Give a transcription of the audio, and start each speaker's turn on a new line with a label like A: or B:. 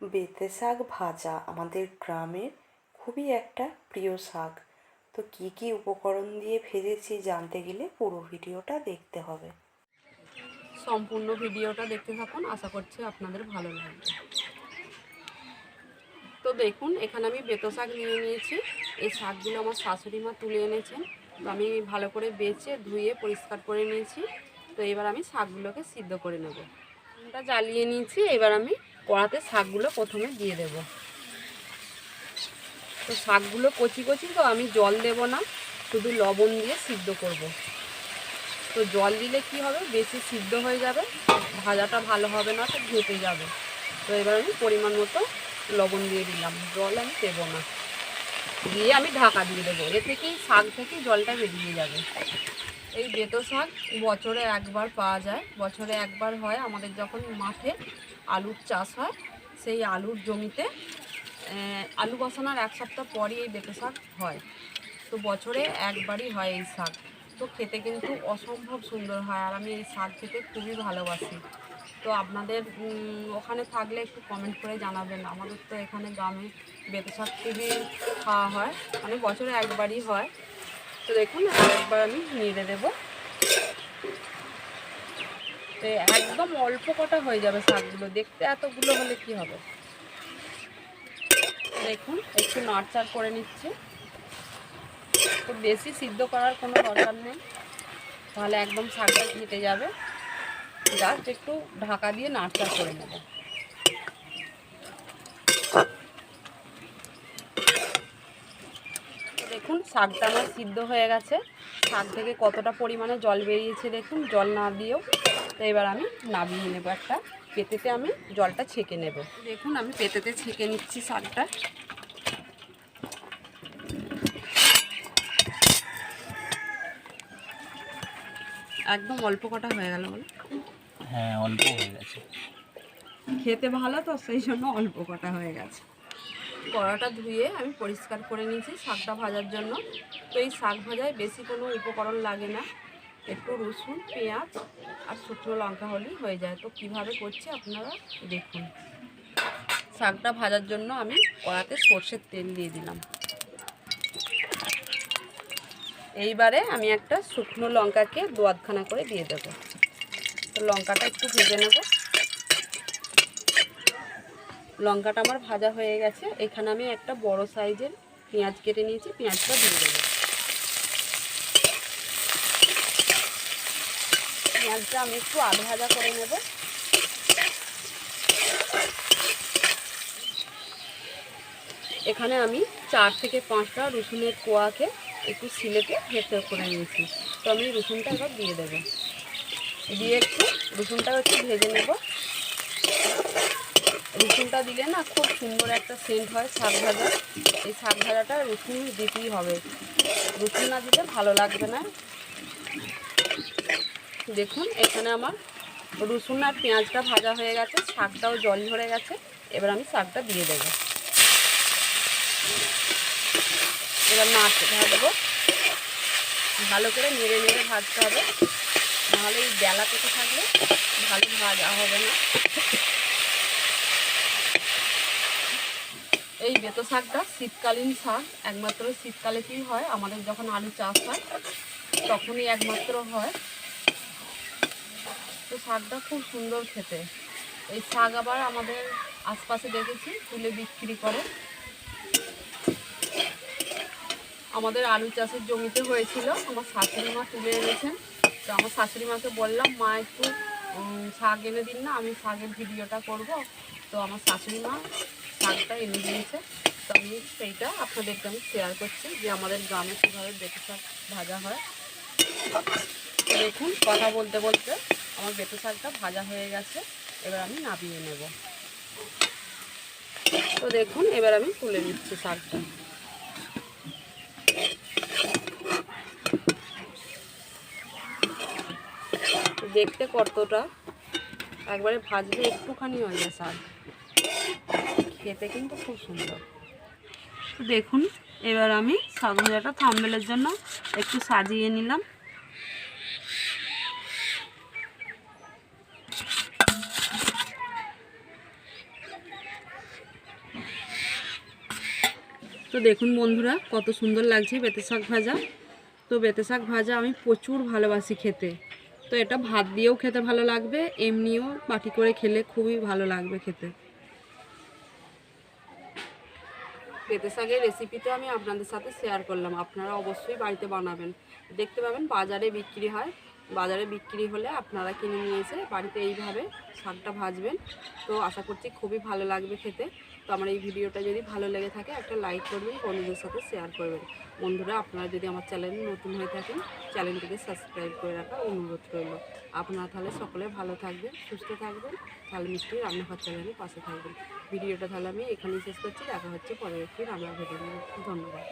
A: বেতে শাক ভাজা আমাদের গ্রামের খুবই একটা প্রিয় শাক। তো কী কী উপকরণ দিয়ে ভেজেছি জানতে গেলে পুরো ভিডিওটা দেখতে হবে।
B: সম্পূর্ণ ভিডিওটা দেখতে থাকুন, আশা করছি আপনাদের ভালো লাগবে। তো দেখুন, এখানে আমি বেতো শাক নিয়ে নিয়েছি। এই শাকগুলো আমার শাশুড়ি মা তুলে এনেছেন। তো আমি ভালো করে বেছে ধুয়ে, পরিষ্কার করে নিয়েছি। তো এবার আমি শাকগুলোকে সিদ্ধ করে নেব। জ্বালিয়ে নিয়েছি, এবার আমি কড়াতে শাকগুলো প্রথমে দিয়ে দেব। তো শাকগুলো কচি কচি তো, আমি জল দেব না, শুধু লবণ দিয়ে সিদ্ধ করব। তো জল দিলে কি হবে? বেশি সিদ্ধ হয়ে যাবে, ভাজাটা ভালো হবে না তো ঘেঁটে যাবে। তো এবার আমি পরিমাণ মতো লবণ দিয়ে দিলাম, জল আমি দেবো না। দিয়ে আমি ঢাকা দিয়ে দেবো, এ থেকেই শাক থেকে জলটা বেরিয়ে যাবে। এই বেতো শাক বছরে একবার পাওয়া যায়, বছরে একবার হয় আমাদের যখন মাঠে আলুর চাষ হয়, সেই আলুর জমিতে আলু বসানোর এক সপ্তাহ পরই এই বেতো শাক হয়। তো বছরে একবারই হয় এই শাক। তো খেতে কিন্তু অসম্ভব সুন্দর হয় আর আমি এই শাক খেতে খুবই ভালোবাসি। তো আপনাদের ওখানে থাকলে একটু কমেন্ট করে জানাবেন। আমাদের তো এখানে গ্রামে বেতো শাক খুবই খাওয়া হয়। মানে বছরে একবারই হয়। তো দেখুন একবার আমি নেড়ে দেবো। তো একদম অল্প কটা হয়ে যাবে শাকগুলো। দেখতে এতগুলো হলে কি হবে? দেখুন, একটু নাড়চাড় করে নিচ্ছি। খুব বেশি সিদ্ধ করার কোনো দরকার নেই। তাহলে একদম শাকটা ঘেটে যাবে। জাস্ট একটু ঢাকা দিয়ে নাড়চাড় করে নেব। দেখুন, শাকটা আমার সিদ্ধ হয়ে গেছে। শাক থেকে কতটা পরিমাণে জল বেরিয়েছে দেখুন, জল না দিয়েও। তো এবার আমি নামিয়ে নেব একটা। পেতেতে আমি জলটা ছেঁকে নেব। দেখুন আমি পেতেতে ছেঁকে নিচ্ছি শাকটা। একদম অল্প কটা হয়ে গেল বলে।
C: হ্যাঁ অল্প হয়ে গেছে।
B: খেতে ভালো তো সেই জন্য অল্প কটা হয়ে গেছে। কড়াটা ধুয়ে আমি পরিষ্কার করে নিয়েছি শাকটা ভাজার জন্য। তো এই শাক ভাজায় বেশি কোনো উপকরণ লাগে না। একটু রসুন, পেঁয়াজ আর শুকনো লঙ্কা হলেই হয়ে যায়। তো কীভাবে করছি আপনারা দেখুন। শাকটা ভাজার জন্য আমি কড়াতে সর্ষের তেল দিয়ে দিলাম। এইবারে আমি একটা শুকনো লঙ্কাকে দু আধখানা করে দিয়ে দেবো। তো লঙ্কাটা একটু ভেজে নেব। লঙ্কাটা আমার ভাজা হয়ে গেছে। এখানে আমি একটা বড় সাইজের পেঁয়াজ কেটে নিয়েছি। পেঁয়াজটা দিয়ে দেবো। পেঁয়াজটা আমি একটু আধ ভাজা করে নেব। এখানে আমি চার থেকে পাঁচটা রসুনের কোয়াকে একটু সিলেটে ভেতর করে নিয়েছি। তো আমি রসুনটা এবার দিয়ে দেবো। দিয়ে একটু রসুনটা একটু ভেজে নেব। রসুনটা দিলে না খুব সুন্দর একটা সেন্ট হয় শাক ভাজা। এই শাক ভাজাটা রসুন দিতেই হবে। রসুন না দিলে ভালো লাগবে না। দেখুন, এখানে আমার রসুন আর পেঁয়াজটা ভাজা হয়ে গেছে, শাকটাও জল ধরে গেছে, এবার আমি শাকটা দিয়ে দেবো। এবার নাড়তে ভাজবো। ভালো করে নেড়ে নেড়ে ভাজতে হবে, নাহলে এই বেলা থেকে থাকলে ভালো ভাজা হবে না। এই বেতো শাকটা শীতকালীন শাক, একমাত্র শীতকালেতেই হয়, আমাদের যখন আলু চাষ হয়, তখনই একমাত্র হয়। শাকটা খুব সুন্দর খেতে। এই শাক আবার আমাদের আশপাশে দেখেছি, তুলে বিক্রি করে। আমাদের আলু চাষের জমিতে হয়েছিল, আমার শাশুড়ি মা তুলে এনেছেন। তো আমার শাশুড়ি মাকে বললাম, মা, একটু শাক এনে দিন না, আমি শাকের ভিডিওটা করব। তো আমার শাশুড়ি মা শাকটা এনে দিয়েছে। তো আমি সেইটা আপনাদেরকে আমি শেয়ার করছি যে আমাদের গ্রামে কীভাবে বেটে শাক ভাজা হয়। দেখুন, কথা বলতে বলতে আমার বেটে শাকটা ভাজা হয়ে গেছে, এবার আমি নামিয়ে নেব। তো দেখুন, এবার আমি তুলে নিচ্ছি শাকটা। দেখতে কতটা, একবারে ভাজলে একটুখানি হয়ে যায় শাক। খেতে কিন্তু খুব সুন্দর। দেখুন, এবার আমি শাক ভাজাটা থাম্বেলের জন্য একটু সাজিয়ে নিলাম। তো দেখুন বন্ধুরা, কত সুন্দর লাগছে বেতে শাক ভাজা। তো বেতে শাক ভাজা আমি প্রচুর ভালোবাসি খেতে। তো এটা ভাত দিয়েও খেতে ভালো লাগবে, এমনিও বাটি করে খেলে খুবই ভালো লাগবে খেতে। পেঁপে শাকের রেসিপি তো আমি আপনাদের সাথে শেয়ার করলাম, আপনারা অবশ্যই বাড়িতে বানাবেন। দেখতে পাবেন বাজারে বিক্রি হয় বাজারে বিক্রি হলে আপনারা কিনে নিয়ে এসে বাড়িতে এইভাবে শাকটা ভাজবেন। তো আশা করছি খুবই ভালো লাগবে খেতে। তো আমার এই ভিডিওটা যদি ভালো লেগে থাকে, একটা লাইক করবেন, বন্ধুদের সাথে শেয়ার করবেন। বন্ধুরা, আপনারা যদি আমার চ্যানেল নতুন হয়ে থাকেন চ্যানেলটিকে সাবস্ক্রাইব করে রাখার অনুরোধ রইল। আপনারা তাহলে সকলে ভালো থাকবেন, সুস্থ থাকবেন। তাহলে মিষ্টি রান্নাঘর চ্যানেলের পাশে থাকবেন। ভিডিওটা তাহলে আমি এখানেই শেষ করছি। দেখা হচ্ছে পরের একটি রান্নার ভিডিও ধন্যবাদ।